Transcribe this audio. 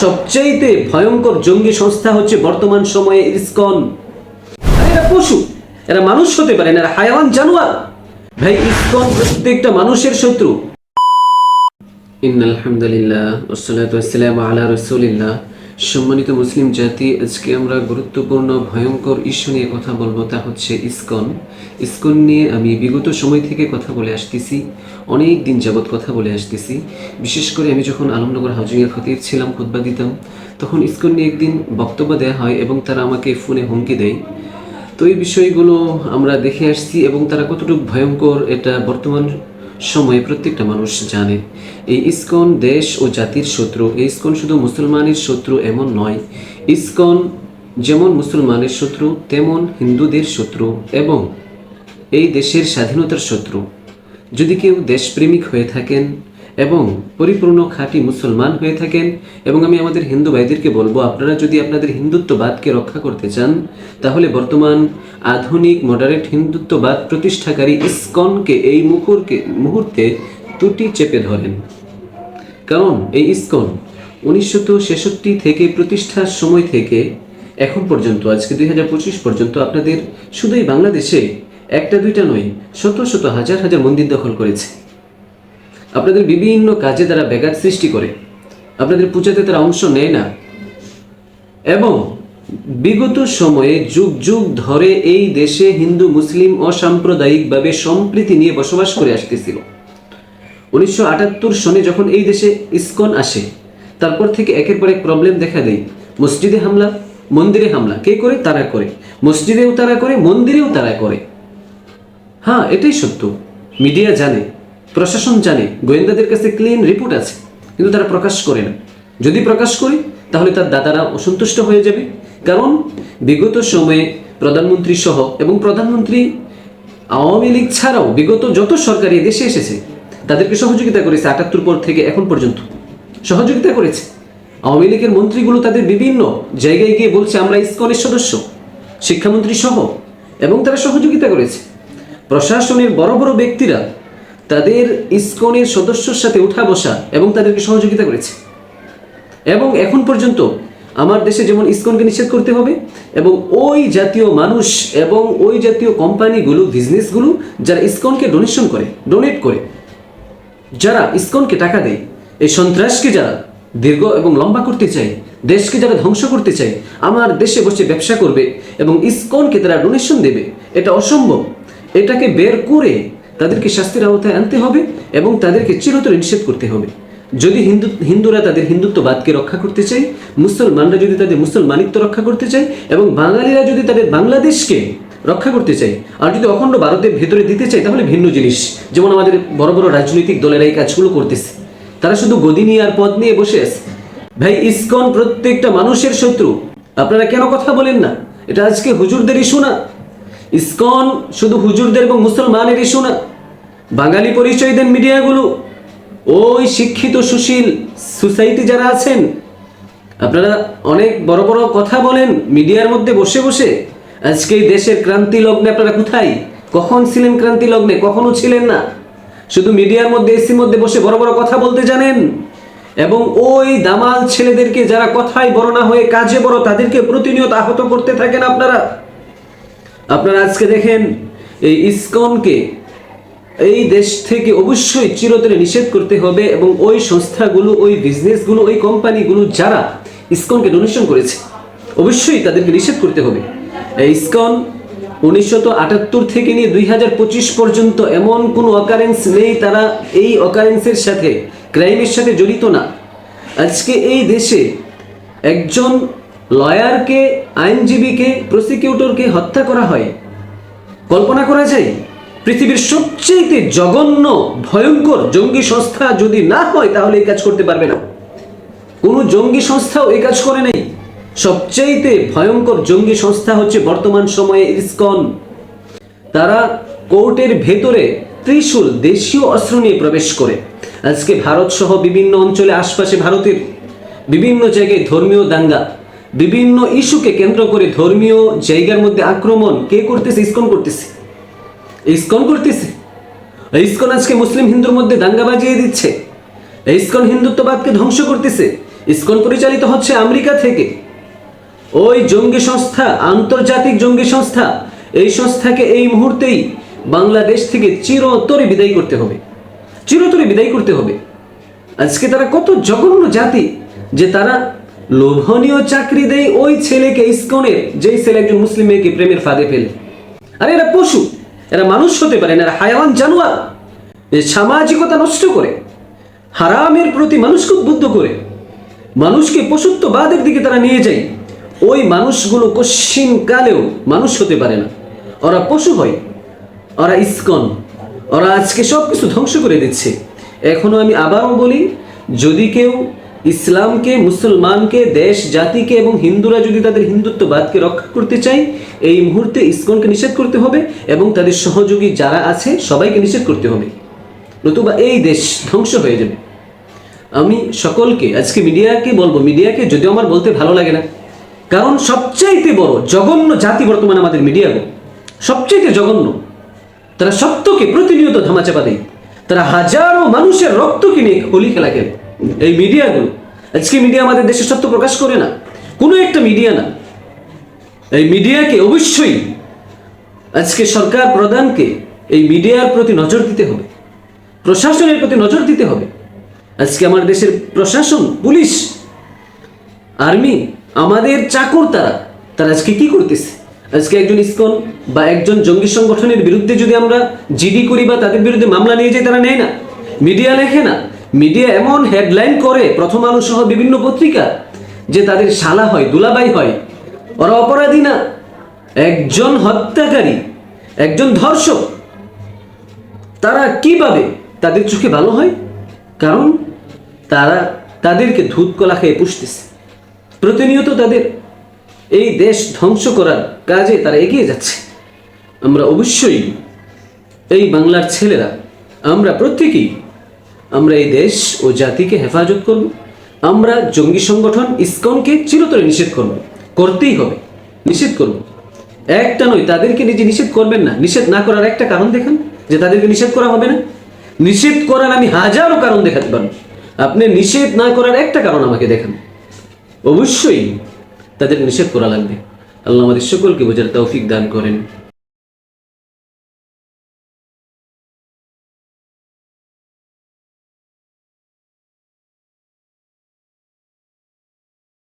সবচাইতে ভয়ঙ্কর জঙ্গি সংস্থা হচ্ছে বর্তমান সময়ে ইসকন। এরা পশু, এরা মানুষ হতে পারে এরা হায়াওয়ান জানোয়ার। ভাই, ইসকন প্রত্যেকটা মানুষের শত্রু। ইন্নালহামদুলিল্লাহ ওসলাত ওয়াসসালাম আলা রসুলিল্লাহ। সম্মানিত মুসলিম জাতি, আজকে আমরা গুরুত্বপূর্ণ ভয়ঙ্কর ইস্যু নিয়ে কথা বলব, তা হচ্ছে ইসকন। ইসকন নিয়ে আমি বিগত সময় থেকে কথা বলে আসতেছি, অনেক দিন যাবৎ কথা বলে আসতেছি। বিশেষ করে আমি যখন আলমনগর হাউজিংয়ের খতিব ছিলাম, খুতবা দিতাম, তখন ইসকন নিয়ে একদিন বক্তব্য দেওয়া হয় এবং তারা আমাকে ফোনে হুমকি দেয়। তো এই বিষয়গুলো আমরা দেখে আসছি এবং তারা কতটুকু ভয়ঙ্কর এটা বর্তমান সময়ে প্রত্যেকটা মানুষ জানে। এই ইস্কন দেশ ও জাতির শত্রু, এই ইস্কন শুধু মুসলমানের শত্রু এমন নয়। ইস্কন যেমন মুসলমানের শত্রু, তেমন হিন্দুদের শত্রু এবং এই দেশের স্বাধীনতার শত্রু। যদি কেউ দেশপ্রেমিক হয়ে থাকেন এবং পরিপূর্ণ খাঁটি মুসলমান হয়ে থাকেন। এবং আমি আমাদের হিন্দু ভাইদেরকে বলব, আপনারা যদি আপনাদের হিন্দুত্ববাদকে রক্ষা করতে চান, তাহলে বর্তমান আধুনিক মডারেট হিন্দুত্ববাদ প্রতিষ্ঠাকারী ইসকনকে এই মুহূর্তে মুহূর্তে তুটি চেপে ধরেন। কারণ এই ইসকন উনিশশো ছেষট্টি থেকে প্রতিষ্ঠার সময় থেকে এখন পর্যন্ত, আজকে দুই হাজার পঁচিশ পর্যন্ত আপনাদের শুধুই বাংলাদেশে একটা, দুইটা নয়, শত শত, হাজার হাজার মন্দির দখল করেছে। আপনাদের বিভিন্ন কাজে তারা ব্যাঘাত সৃষ্টি করে। আপনাদের পূজাতে তারা অংশ নেয় না। এবং বিগত সময়ে যুগ যুগ ধরে এই দেশে হিন্দু, মুসলিম অসাম্প্রদায়িকভাবে সম্প্রীতি নিয়ে বসবাস করে আসতেছিল। উনিশশো আটাত্তর সনে যখন এই দেশে ইসকন আসে, তারপর থেকে একের পর এক প্রবলেম দেখা দেয়। মসজিদে হামলা, মন্দিরে হামলা। কে করে? তারা করে। মসজিদেও তারা করে, মন্দিরেও তারা করে। হ্যাঁ এটাই সত্য। মিডিয়া জানে। প্রশাসন জানে গোয়েন্দাদের কাছে ক্লিন রিপোর্ট আছে, কিন্তু তারা প্রকাশ করে না। যদি প্রকাশ করে, তাহলে তার দাদারা অসন্তুষ্ট হয়ে যাবে। কারণ বিগত সময়ে প্রধানমন্ত্রী সহ এবং প্রধানমন্ত্রী আওয়ামী লীগ ছাড়াও বিগত যত সরকারি দেশে এসেছে, তাদেরকে সহযোগিতা করেছে আটাত্তর পর থেকে এখন পর্যন্ত। সহযোগিতা করেছে। আওয়ামী লীগের মন্ত্রীগুলো তাদের বিভিন্ন জায়গায় গিয়ে বলছে, আমরা ইসকনের সদস্য, শিক্ষামন্ত্রী সহ, এবং তারা সহযোগিতা করেছে। প্রশাসনের বড় বড় ব্যক্তিরা তাদের ইসকনের সদস্যর সাথে উঠা বসা এবং তাদেরকে সহযোগিতা করেছে। এবং এখন পর্যন্ত আমার দেশে যেমন ইসকনকে নিষেধ করতে হবে এবং ওই জাতীয় মানুষ এবং ওই জাতীয় কোম্পানিগুলো বিজনেসগুলো যারা ইসকনকে ডোনেশন করে ডোনেট করে, যারা ইসকনকে টাকা দেয়, এই সন্ত্রাসকে যারা দীর্ঘ এবং লম্বা করতে চায়, দেশকে যারা ধ্বংস করতে চায়, আমার দেশে বসে ব্যবসা করবে এবং ইসকনকে তারা ডোনেশন দেবে, এটা অসম্ভব। এটাকে বের করে তাদেরকে শাস্তির আওতায় আনতে হবে এবং তাদেরকে চিরতরে নিষেধ করতে হবে। যদি হিন্দু, হিন্দুরা তাদের হিন্দুত্ববাদকে রক্ষা করতে চায়, মুসলমানরা যদি তাদের মুসলমানিত্ব রক্ষা করতে চায় এবং বাঙালিরা যদি তাদের বাংলাদেশকে রক্ষা করতে চাই আর যদি অখণ্ড ভারতের ভেতরে দিতে চাই তাহলে ভিন্ন জিনিস। যেমন আমাদের বড় বড় রাজনৈতিক দলেরা এই কাজগুলো করতেছে। তারা শুধু গদি নিয়ে আর পদ নিয়ে বসে আছে। ভাই, ইসকন প্রত্যেকটা মানুষের শত্রু। আপনারা কেন কথা বলেন না? এটা আজকে হুজুরদের ইস্যু না। ইসকন শুধু হুজুরদের এবং মুসলমানের ইস্যু না। বাঙালি পরিচয় দেন মিডিয়াগুলো। ওই শিক্ষিত সুশীল সোসাইটি যারা আছেন, আপনারা অনেক বড় বড় কথা বলেন, মিডিয়ার মধ্যে বসে বসে, আজকে এই দেশের ক্রান্তি লগ্নে আপনারা কোথায়? কখন ছিলেন ক্রান্তি লগ্নে? কখনো ছিলেন না। শুধু মিডিয়ার মধ্যে, এসির মধ্যে বসে বড় বড় কথা বলতে জানেন, এবং ওই দামাল ছেলেদেরকে যারা কথায় বড় না হয়ে কাজে বড়, তাদেরকে প্রতিনিয়ত আহত করতে থাকেন আপনারা। আপনারা আজকে দেখেন, এই ইসকনকে এই দেশ থেকে অবশ্যই চিরতরে নিষেধ করতে হবে এবং ওই সংস্থাগুলো, ওই বিজনেসগুলো ওই কোম্পানিগুলো যারা ইসকনকে ডোনেশন করেছে, অবশ্যই তাদেরকে নিষেধ করতে হবে। এই ইসকন উনিশশো আটাত্তর থেকে নিয়ে দুই হাজার পঁচিশ পর্যন্ত এমন কোনো অকারেন্স নেই, তারা এই অকারেন্সের সাথে ক্রাইমের সাথে জড়িত না। আজকে এই দেশে একজন লয়ারকে আইনজীবীকে প্রসিকিউটরকে হত্যা করা হয়। কল্পনা করা যায় পৃথিবীর সবচেয়ে জঘন্য, ভয়ঙ্কর জঙ্গি সংস্থা যদি না হয়, তাহলে এই কাজ করতে পারবে না। কোনো জঙ্গি সংস্থাও এই কাজ করে নাই। সবচাইতে ভয়ঙ্কর জঙ্গি সংস্থা হচ্ছে বর্তমান সময়ে ইসকন। তারা কোর্টের ভেতরে ত্রিশূল দেশীয় অস্ত্র নিয়ে প্রবেশ করে। আজকে ভারত সহ বিভিন্ন অঞ্চলে আশপাশে ভারতের বিভিন্ন জায়গায় ধর্মীয় দাঙ্গা, বিভিন্ন ইস্যুকে কেন্দ্র করে ধর্মীয় জায়গার মধ্যে আক্রমণ কে করতেছে, ইসকন করতেছে? ইসকন করতেছে। ইস্কন আজকে মুসলিম হিন্দুর মধ্যে দাঙ্গা বাজিয়ে দিচ্ছে। ইস্কন হিন্দুত্ববাদকে ধ্বংস করতেছে। ইস্কন পরিচালিত হচ্ছে আমেরিকা থেকে। ওই জঙ্গি সংস্থা, আন্তর্জাতিক জঙ্গি সংস্থা, এই সংস্থাকে এই মুহূর্তেই বাংলাদেশ থেকে চিরতরে বিদায় করতে হবে। চিরতরে বিদায় করতে হবে। আজকে তারা কত জঘন্য জাতি যে তারা লোভনীয় চাকরি দেয় ওই ছেলেকে ইসকনের, যেই ছেলে একজন মুসলিম মেয়েকে প্রেমের ফাঁদে ফেলে। আরে এরা পশু। এরা মানুষ হতে পারে না, এরা হায়াওয়ান জানোয়ার। সামাজিকতা নষ্ট করে, হারামের প্রতি মানুষকে উদ্বুদ্ধ করে, মানুষকে পশুত্ববাদের দিকে তারা নিয়ে যায়। ওই মানুষগুলো কশ্চিন কালেও মানুষ হতে পারে না। ওরা পশু হয়, ওরা ইস্কন, ওরা আজকে সব কিছু ধ্বংস করে দিচ্ছে। এখনও আমি আবারও বলি, যদি কেউ ইসলামকে, মুসলমানকে, দেশ, জাতিকে এবং হিন্দুরা যদি তাদের হিন্দুত্ববাদকে রক্ষা করতে চায়, এই মুহূর্তে ইসকনকে নিষেধ করতে হবে এবং তাদের সহযোগী যারা আছে, সবাইকে নিষেধ করতে হবে। নতুবা এই দেশ ধ্বংস হয়ে যাবে। আমি সকলকে, আজকে মিডিয়াকে বলব, মিডিয়াকে যদিও আমার বলতে ভালো লাগে না, কারণ সবচাইতে বড় জঘন্য জাতি বর্তমানে আমাদের মিডিয়া সবচাইতে জঘন্য। তারা সত্যকে প্রতিনিয়ত ধামাচাপা দেয়। তারা হাজারো মানুষের রক্ত কিনে হোলি খেলা খেলে। এই মিডিয়াগুলো আজকে মিডিয়া আমাদের দেশে সত্য প্রকাশ করে না। কোনো একটা মিডিয়া না। এই মিডিয়াকে অবশ্যই আজকে সরকার প্রধানকে এই মিডিয়ার প্রতি নজর দিতে হবে। প্রশাসনের প্রতি নজর দিতে হবে। আজকে আমার দেশের প্রশাসন, পুলিশ, আর্মি, আমাদের চাকর তারা তারা আজকে কি করতেছে? আজকে একজন ইসকন বা একজন জঙ্গি সংগঠনের বিরুদ্ধে যদি আমরা জিডি করি বা তাদের বিরুদ্ধে মামলা নিয়ে যাই, তারা নেয় না। মিডিয়া লেখে না। মিডিয়া এমন হেডলাইন করে প্রথম আলো সহ বিভিন্ন পত্রিকা যে তাদের শালা হয়, দুলাবাই হয়। ওরা অপরাধী না। একজন হত্যাকারী, একজন ধর্ষক। তারা কীভাবে তাদের চোখে ভালো হয়? কারণ তারা তাদেরকে ধূত কলা খেয়ে পুষতেছে। প্রতিনিয়ত তাদের এই দেশ ধ্বংস করার কাজে তারা এগিয়ে যাচ্ছে। আমরা অবশ্যই এই বাংলার ছেলেরা, আমরা প্রত্যেকেই আমরা এই দেশ ও জাতিকে হেফাজত করব। আমরা জঙ্গি সংগঠন ইসকনকে চিরতরে নিষেধ করব। করতেই হবে। নিষেধ করব। একটা নয়, তাদেরকে নিজে নিষেধ করবেন না। নিষেধ না করার একটা কারণ দেখান, যে তাদেরকে নিষেধ করা হবে না। নিষেধ করার আমি হাজারো কারণ দেখাতে পারব। আপনি নিষেধ না করার একটা কারণ আমাকে দেখান। অবশ্যই তাদের নিষেধ করা লাগবে। আল্লাহ আমাদের সকলকে বোঝার তৌফিক দান করেন।